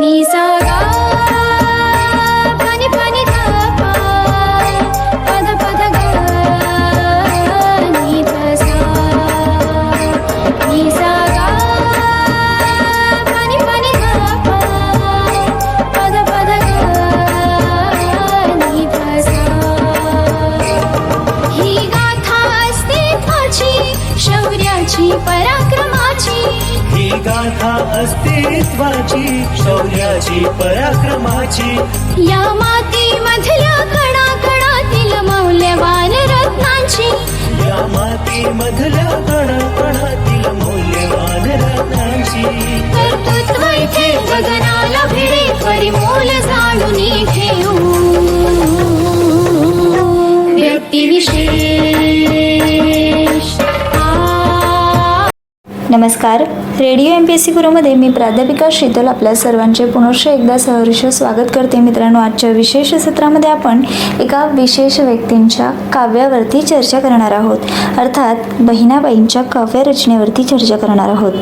नि गाथा अस्तित्वाची शौर्याची पराक्रमाची. या मातीमधल्या कणा कणातील मौल्यवान रत्नांची. या माती मधल्या कणाकणातील मौल्यवान रत्नांची. कर्तृत्व इथे गगनाला भिडे परिमोल जाणून घेऊ. व्यक्तिविशेष. नमस्कार. Radio M P S C गुरुमध्ये मी प्राध्यापिका शीतल आपल्या सर्वांचे पुनश्च एकदा सहर्ष स्वागत करते. मित्रांनो आजच्या विशेष सत्रामध्ये आपण एका विशेष व्यक्तींच्या काव्यावरती चर्चा करणार आहोत. अर्थात बहिणाबाईंच्या काव्यरचनेवरती चर्चा करणार आहोत.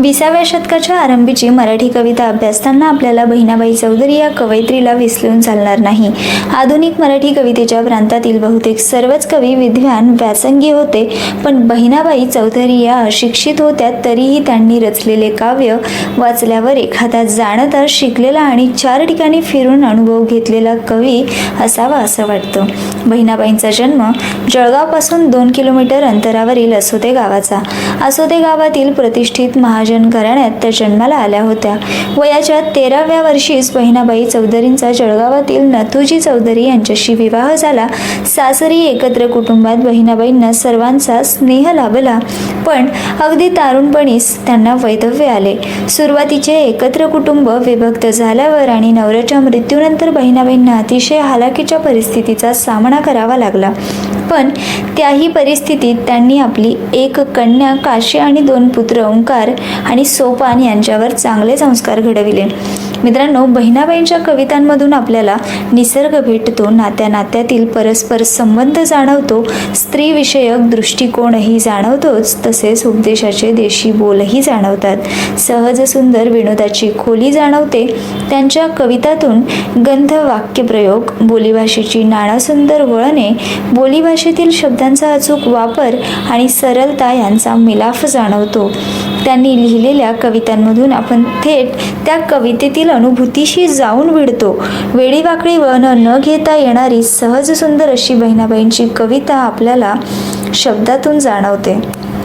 विसाव्या शतकाच्या आरंभीची मराठी कविता अभ्यासताना आपल्याला बहिणाबाई चौधरी या कवयित्रीला विसरून चालणार नाही. आधुनिक मराठी कवितेच्या प्रांतातील बहुतेक सर्वच कवी विद्वान व्यासंगी होते पण बहिणाबाई चौधरी या अशिक्षित होत्या तरीही त्यांनी रचलेले काव्य वाचल्यावर एखादा जाणता शिकलेला आणि चार ठिकाणी फिरून अनुभव घेतलेला कवी असावा असं वाटतं. बहिणाबाईंचा जन्म जळगावपासून दोन किलोमीटर अंतरावरील असोदे गावाचा. असोदे गावातील प्रतिष्ठित महाजन घराण्यात त्या जन्माला आल्या होत्या. वयाच्या तेराव्या वर्षीच बहिणाबाई चौधरींचा जळगावातील नथुजी चौधरी यांच्याशी विवाह झाला. सासरी एकत्र कुटुंबात बहिणाबाईंना सर्वांचा स्नेह लाभला. पण अगदी तारुणपणीच त्यांना वैधव्य आले. सुरुवातीचे एकत्र कुटुंब विभक्त झाल्यावर आणि नवऱ्याच्या मृत्यूनंतर बहिणाबाईंना अतिशय हालाकीच्या परिस्थितीचा सामना करावा लागला. पण त्याही परिस्थितीत त्यांनी आपली एक कन्या काशी आणि दोन पुत्र ओंकार आणि सोपान यांच्यावर चांगले संस्कार घडविले. मित्रांनो बहिणाबाईंच्या कवितांमधून आपल्याला निसर्ग भेटतो नात्या नात्यातील परस्पर संबंध जाणवतो स्त्रीविषयक दृष्टिकोनही जाणवतोच तसेच उपदेशाचे देशी बोलही जाणवतात. सहज सुंदर विनोदाची खोली जाणवते. त्यांच्या कवितातून गंध वाक्यप्रयोग बोलीभाषेची नाणासुंदर वळणे बोलीभाषेतील शब्दांचा अचूक वापर आणि सरलता यांचा मिलाफ जाणवतो. त्यांनी लिहिलेल्या कवितांमधून आपण थेट त्या कवितेतील अनुभूतीशी जाऊन भिडतो. वेडीवाकडी वळणं न घेता येणारी सहज सुंदर अशी बहिणाबाईंची कविता आपल्याला शब्दातून जाणवते.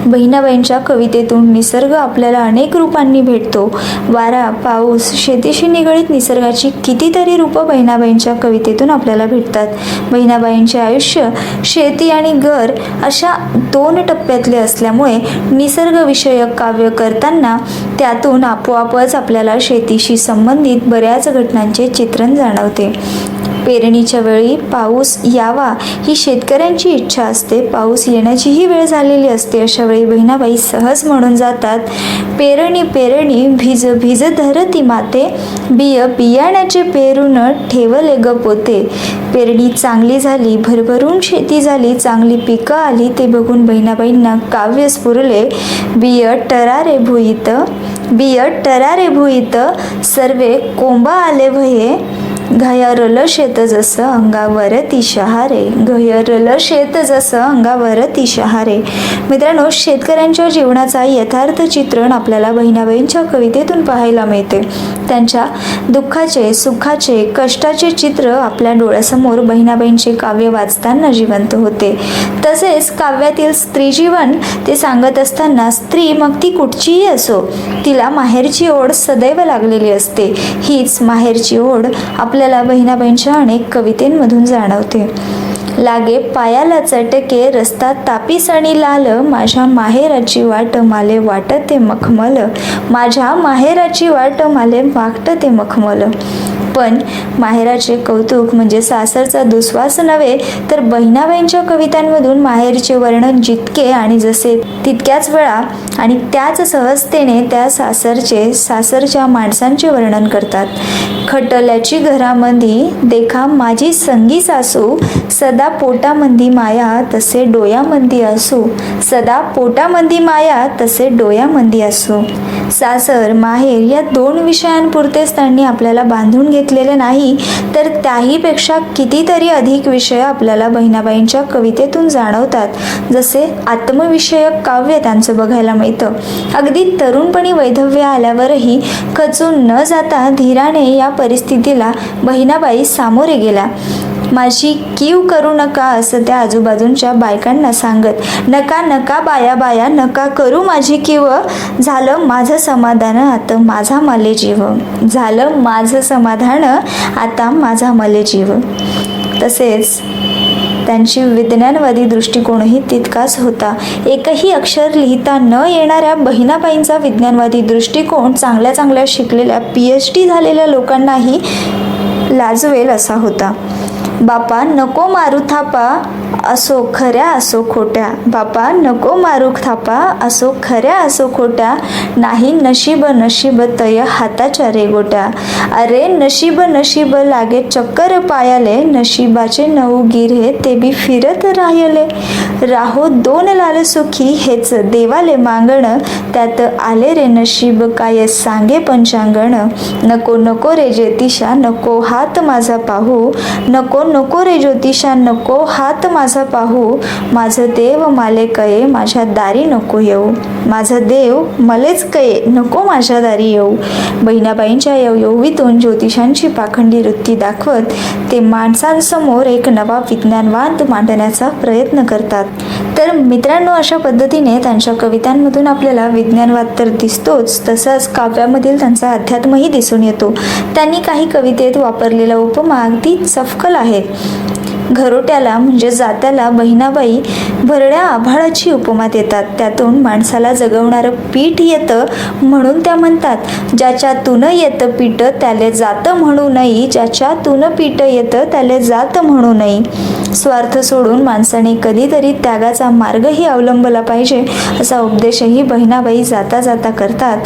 बहिणाबाईंच्या कवितेतून निसर्ग आपल्याला अनेक रूपांनी भेटतो. वारा पाऊस शेतीशी निगडीत निसर्गाची कितीतरी रूपं बहिणाबाईंच्या कवितेतून आपल्याला भेटतात. बहिणाबाईंचे आयुष्य शेती आणि घर अशा दोन टप्प्यातले असल्यामुळे निसर्गविषयक काव्य करताना त्यातून आपोआपच आपल्याला शेतीशी संबंधित बऱ्याच घटनांचे चित्रण जाणवते. पेरणीच्या वेळी पाऊस यावा ही शेतकऱ्यांची इच्छा असते. पाऊस येण्याचीही वेळ झालेली असते अशा वेळी बहिणाबाई सहज म्हणून जातात. पेरणी पेरणी भिज भिज धरती माते. बिय बियाण्याचे पेरून ठेवले ग पोते. पेरणी चांगली झाली भरभरून शेती झाली चांगली पिकं आली ते बघून बहिणाबाईंना काव्य स्फुरले. बिय टरारे भुईत बिय टरारे भुईत सर्वे कोंबा आले भये. घयरल शेत जसं अंगावर तिशहारे घयरल शेत जसं अंगावर तिशहारे. मित्रांनो शेतकऱ्यांच्या जीवनाचा यथार्थ चित्रण आपल्याला बहिणाबाईंच्या कवितेतून पाहायला मिळते. त्यांच्या दुःखाचे सुखाचे कष्टाचे चित्र आपल्या डोळ्यासमोर बहिणाबाईंचे काव्य वाचताना जिवंत होते. तसेच काव्यातील स्त्री जीवन ते सांगत असताना स्त्री मग ती कुठचीही असो तिला माहेरची ओढ सदैव लागलेली असते. हीच माहेरची ओढ आपल्याला बहिणाबाईंच्या अनेक कवितेंमधून जाणवते. लागे पायाला चटके रस्ता तापीस आणि लाल माझ्या माहेराची वाट माले वाटते मखमल माझ्या माहेराची वाट माले वाटते मखमल. पण माहेराचे कौतुक म्हणजे सासरचा दुस्वास नव्हे तर बहिणाबाईंच्या कवितांमधून माहेरचे वर्णन जितके आणि जसे तितक्याच वेळा आणि त्याच सहजतेने त्या सासरचे सासरच्या माणसांचे वर्णन करतात. खटल्याची घरामंदी देखा माझी संगी सासू सदा पोटामंदी माया तसे डोयामंदी असू सदा पोटामंदी माया तसे डोयामंदी असू. सासर माहेर या दोन विषयांपुरतेच त्यांनी आपल्याला बांधून घेतलेले नाही तर त्याहीपेक्षा कितीतरी अधिक विषय आपल्याला बहिणाबाईंच्या कवितेतून जाणवतात जसे आत्मविषयक काव्य त्यांचं बघायला मिळतं. अगदी तरुणपणी वैधव्य आल्यावरही खचून न जाता धीराने या परिस्थितीला बहिणाबाई सामोरे गेल्या. माझी कीव करू नका असं त्या आजूबाजूच्या बायकांना सांगत नका नका बाया बाया नका करू माझी कीव. झालं माझं समाधान आता माझा मले जीव. झालं माझं समाधान आता माझा मले जीव. तसेच त्यांची विज्ञानवादी दृष्टिकोनही तितकाच होता. एकही अक्षर लिहिता न येणाऱ्या बहिणाबाईंचा विज्ञानवादी दृष्टिकोन चांगल्या चांगल्या शिकलेल्या पी एच डी झालेल्या लोकांनाही लाजवेल असा होता. बापा नको मारू थापा. असो खऱ्या असो खोट्या. बापा नको मारू थापा. असो खऱ्या असो खोट्या. नाही नशीब नशीब तय हाताच्या रेगोट्या. अरे नशीब नशीब लागे चक्कर पायाले. नशिबाचे नऊ गिरे ते बी फिरत राहिले. राहो दोन लाल सुखी हेच देवाले मागण. त्यात आले रे नशीब काय सांगे पंचांगण. नको नको रे ज्योतिषा नको हात माझा पाहू. नको नको रे ज्योतिषा नको हात माझा पाहू माझं देव माले कये माझ्या दारी नको येऊ. माझं देव मलेच कये नको माझ्या दारी येऊ. बहिणाबाईंच्या या योवीतून ज्योतिषांची पाखंडी वृत्ती दाखवत ते माणसांसमोर एक नवा विज्ञानवाद मांडण्याचा प्रयत्न करतात. तर मित्रांनो अशा पद्धतीने त्यांच्या कवितांमधून आपल्याला विज्ञानवाद तर दिसतोच तसंच काव्यामधील त्यांचा अध्यात्मही दिसून येतो. त्यांनी काही कवितेत वापरलेला उपमा अगदी चफकल आहे. घरोट्याला म्हणजे जात्याला बहिणाबाई भरड्या आभाळाची उपमा देतात. त्यातून माणसाला जगवणारं पीठ येतं म्हणून त्या म्हणतात. ज्याच्यातून येतं पीठ त्याले जातं म्हणू नये ज्याच्यातून पीठ येतं त्याले जात म्हणू नये स्वार्थ सोडून माणसाने कधीतरी त्यागाचा मार्गही अवलंबला पाहिजे असा उपदेशही बहिणाबाई जाता जाता करतात.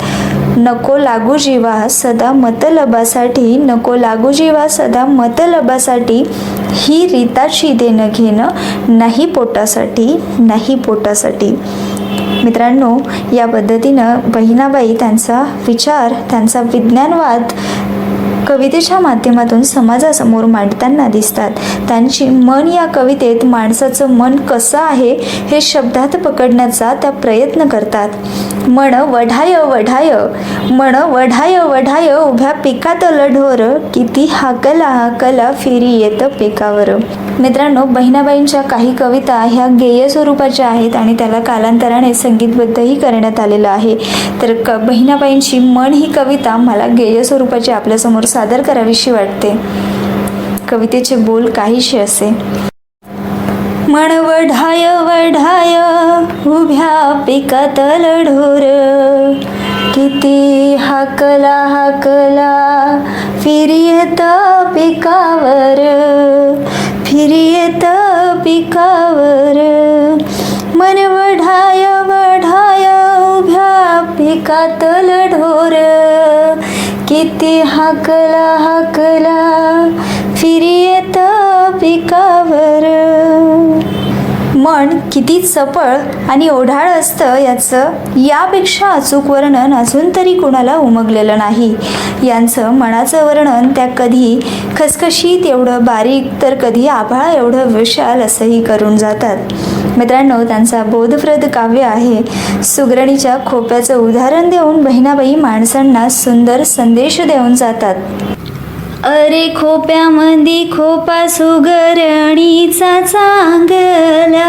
नको लागू जीवा सदा मतलबासाठी नको लागू जीवा सदा मतलबासाठी ही रीताची देणं घेणं नाही पोटासाठी नाही पोटासाठी. मित्रांनो या पद्धतीनं बहिणाबाई त्यांचा विचार त्यांचा विज्ञानवाद कवितेच्या माध्यमातून समाजासमोर मांडताना दिसतात. त्यांची मन या कवितेत माणसाचं मन कसं आहे हे शब्दात पकडण्याचा त्या प्रयत्न करतात. म्हण वढाय वढाय म्हण वढाय वढाय उभ्या पिकात लढोर किती हाकला हाकला फेरी येत पिकावर. मित्रांनो बहिणाबाईंच्या काही कविता ह्या गेय स्वरूपाच्या आहेत आणि त्याला कालांतराने संगीतबद्धही करण्यात आलेलं आहे. तर क बहिणाबाईंची मन ही कविता मला गेय स्वरूपाची आपल्यासमोर सादर करावीशी वाटते. कवितेचे बोल काहीशी असे. मन वढाय वढाय उभ्या पिकात लढोर. किती हाकला हाकला फिरियत पिकावर. फिरियत पिकावर. मन वढाय वढाय उभ्या पिकात लढोर. किती हाकला हाकला फिरियत पिकावर. मन किती चपळ आणि ओढाळ असतं याचं यापेक्षा अचूक वर्णन अजून तरी कुणाला उमगलेलं नाही. यांचं मनाचं वर्णन त्या कधी खसखशीत एवढं बारीक तर कधी आभाळ एवढं विशाल असंही करून जातात. मित्रांनो त्यांचा बोधप्रद काव्य आहे. सुगरणीच्या खोप्याचं उदाहरण देऊन बहिणाबाई माणसांना सुंदर संदेश देऊन जातात. अरे खोप्यामंदी खोपा सुगरणीचा चांगला.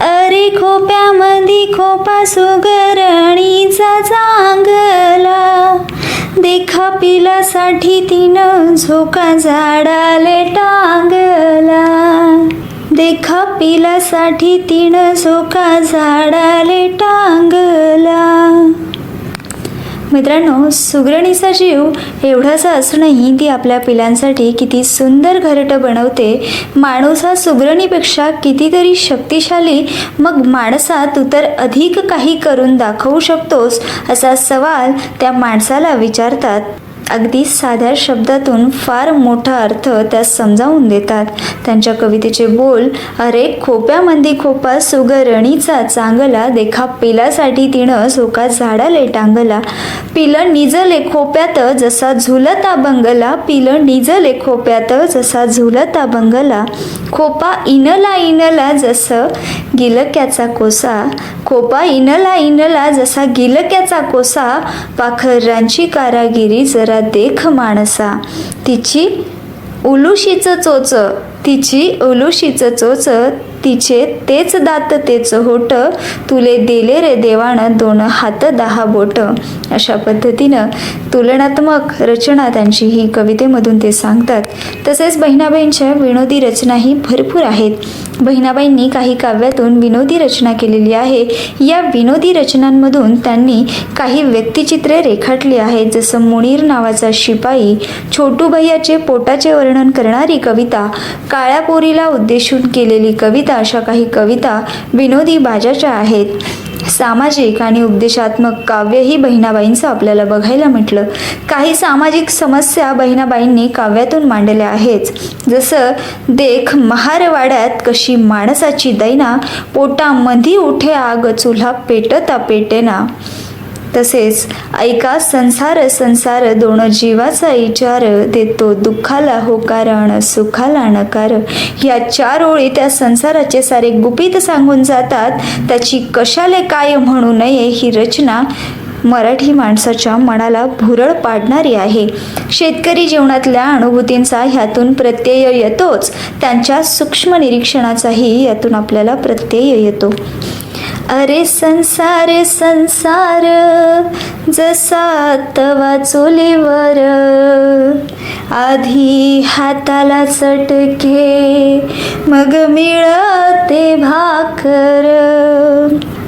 अरे खोप्यामंदी खोपा सुगरणीचा चांगला. देखा पिलासाठी तिनं झोका झाडाले टांगला. देखा पिलासाठी तिनं झोका झाडाले टांगला. मित्रांनो सुगरणीचा जीव एवढासा असूनही ती आपल्या पिलांसाठी किती सुंदर घरटं बनवते. माणूस हा सुगरणीपेक्षा कितीतरी शक्तिशाली मग माणसा तू तर अधिक काही करून दाखवू शकतोस असा सवाल त्या माणसाला विचारतात. अगदी साध्या शब्दातून फार मोठा अर्थ त्यास समजावून देतात. त्यांच्या कवितेचे बोल अरे खोप्यामंदी खोपा सुगरणीचा चांगला देखा पिलासाठी तिनं झोका झाडाले टांगला. पिलं निजले खोप्यात जसा झुलता बंगला पिलं निजले खोप्यात जसा झुलता बंगला. खोपा इनला इनला जसं गिलक्याचा कोसा खोपा इनला इनला जसा गिलक्याचा कोसा पाखरांची कारागिरी जरा देख माणसा. तिची उलुशीचं चोच तिची उलुशीचं चोच तिचे तेच दात तेच होट तुले दिले रे देवानं दोन हात दहा बोट. अशा पद्धतीनं तुलनात्मक रचना त्यांची ही कवितेमधून ते सांगतात. तसेच बहिणाबाईंच्या विनोदी रचनाही भरपूर आहेत. बहिणाबाईंनी काही काव्यातून विनोदी रचना केलेली आहे. या विनोदी रचनांमधून त्यांनी काही व्यक्तिचित्रे रेखाटली आहेत जसं मुनीर नावाचा शिपाई छोटू भैयाचे पोटाचे वर्णन करणारी कविता काळ्या पोरीला उद्देशून केलेली कविता अशा काही कविता विनोदी बाजाच्या आहेत. सामाजिक आणि उपदेशात्मक काव्यही बहिणाबाईंचं आपल्याला बघायला म्हटलं काही सामाजिक समस्या बहिणाबाईंनी काव्यातून मांडल्या आहेत. जसं देख महारवाड्यात कशी माणसाची दैना पोटामधी उठे आग चुल्हा पेटता पेटेना. तसेच ऐका संसार संसार दोन जीवाचा विचार. देतो दुःखाला होकार सुखाला नकार. या चार ओळी त्या संसाराचे सारे गुपित सांगून जातात. त्याची कशाले काय म्हणू नये ही रचना मराठी माणसाच्या मनाला भुरळ पाडणारी आहे. शेतकरी जीवनातल्या अनुभूतींचा ह्यातून प्रत्यय येतोच. त्यांच्या सूक्ष्म निरीक्षणाचाही यातून आपल्याला प्रत्यय येतो. अरे संसार संसार जसा तवा चुलीवर. आधी हाताला चटके मग मिळते भाकर.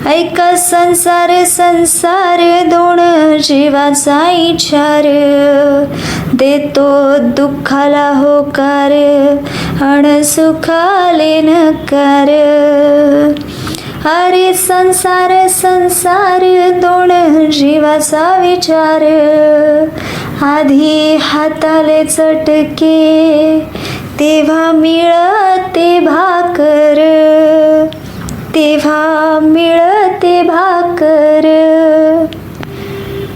ऐका संसार संसार दोन जीवाचा इचार. देतो दुःखाला होकार अण सुखाले नकार. अरे संसार संसार दोन जीवाचा विचार. आधी हाताले चटके तेव्हा मिळते भाकर. तेव्हा मिळते भाकर.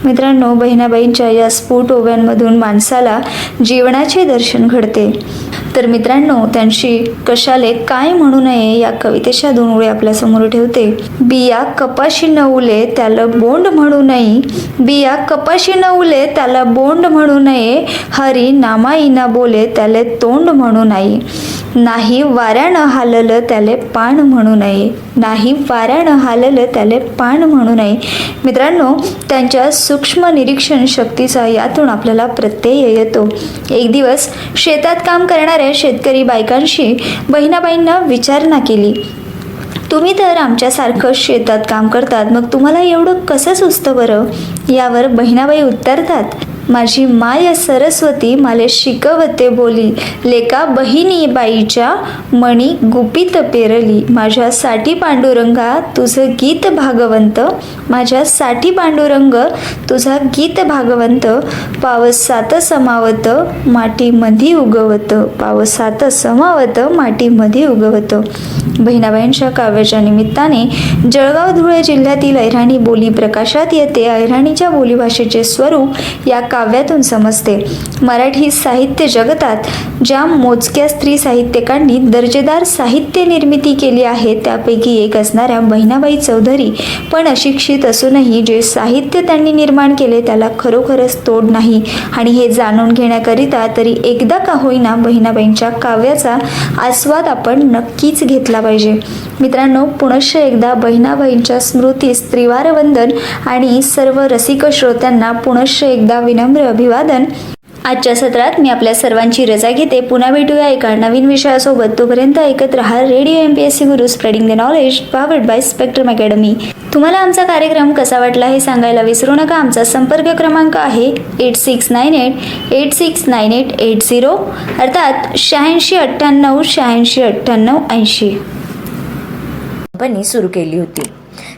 मित्रांनो बहिणाबाईंच्या या स्फोट ओव्यांमधून माणसाला जीवनाचे दर्शन घडते. तर मित्रांनो त्यांची कशाले काय म्हणू नये या कवितेच्या दोन ओळी आपल्यासमोर ठेवते. बिया कपाशी नवले त्याला बोंड म्हणू नये. बिया कपाशी नवले त्याला बोंड म्हणू नये. हरी नामाईना बोले त्याले तोंड म्हणू नये. नाही वाऱ्यानं हाललं त्याले पान म्हणू नये. नाही वाऱ्यानं हाललं त्याले पान म्हणू नये. मित्रांनो त्यांच्या सूक्ष्म निरीक्षण शक्तीचा यातून आपल्याला प्रत्यय येतो. एक दिवस शेतात काम करणारे करणाऱ्या शेतकरी बायकांशी बहिणाबाईंना विचारणा केली. तुम्ही तर आमच्यासारखं शेतात काम करतात मग तुम्हाला एवढं कसं सुचतं बरं? यावर बहिणाबाई उत्तरतात. माझी माय सरस्वती माले शिकवते बोली. लेका बहिणी बाईच्या मणी गुपित पेरली. माझ्यासाठी पांडुरंगा तुझं गीत भागवंत. माझ्यासाठी पांडुरंग तुझा गीत भागवंत. पावसात समावत माटीमध्ये उगवत. पावसात समावत माटीमध्ये उगवत. बहिणाबाईंच्या काव्याच्या निमित्ताने जळगाव धुळे जिल्ह्यातील ऐराणी बोली प्रकाशात येते. ऐराणीच्या बोलीभाषेचे स्वरूप या काव्यातून समजते. मराठी साहित्य जगतात ज्या मोजक्या स्त्री साहित्यकांनी दर्जेदार साहित्य निर्मिती केली आहे त्यापैकी एक असणाऱ्या बहिणाबाई चौधरी पण अशिक्षित असूनही जे साहित्य त्यांनी निर्माण केले त्याला खरोखरच तोड नाही. आणि हे जाणून घेण्याकरिता तरी एकदा का होईना बहिणाबाईंच्या काव्याचा आस्वाद आपण नक्कीच घेतला पाहिजे. मित्रांनो पुनश्च एकदा बहिणाबाईंच्या स्मृतीस स्त्रीवार वंदन आणि सर्व रसिक श्रोत्यांना पुनश्च एकदा विनम्र अभिवादन. आजच्या सत्रात मी आपल्या सर्वांची रजा घेते. पुन्हा भेटूया एका नवीन विषयासोबत. तोपर्यंत ऐकत राहा radio M P S C Guru spreading the knowledge powered by Spectrum Academy तुम्हाला आमचा कार्यक्रम कसा वाटला हे सांगायला विसरू नका. आमचा संपर्क क्रमांक आहे eight six nine eight eight six nine eight eight zero अर्थात शहाऐंशी अठ्ठ्याण्णव शहाऐंशी अठ्ठ्याण्णव ऐंशी. कंपनी सुरू केली होती.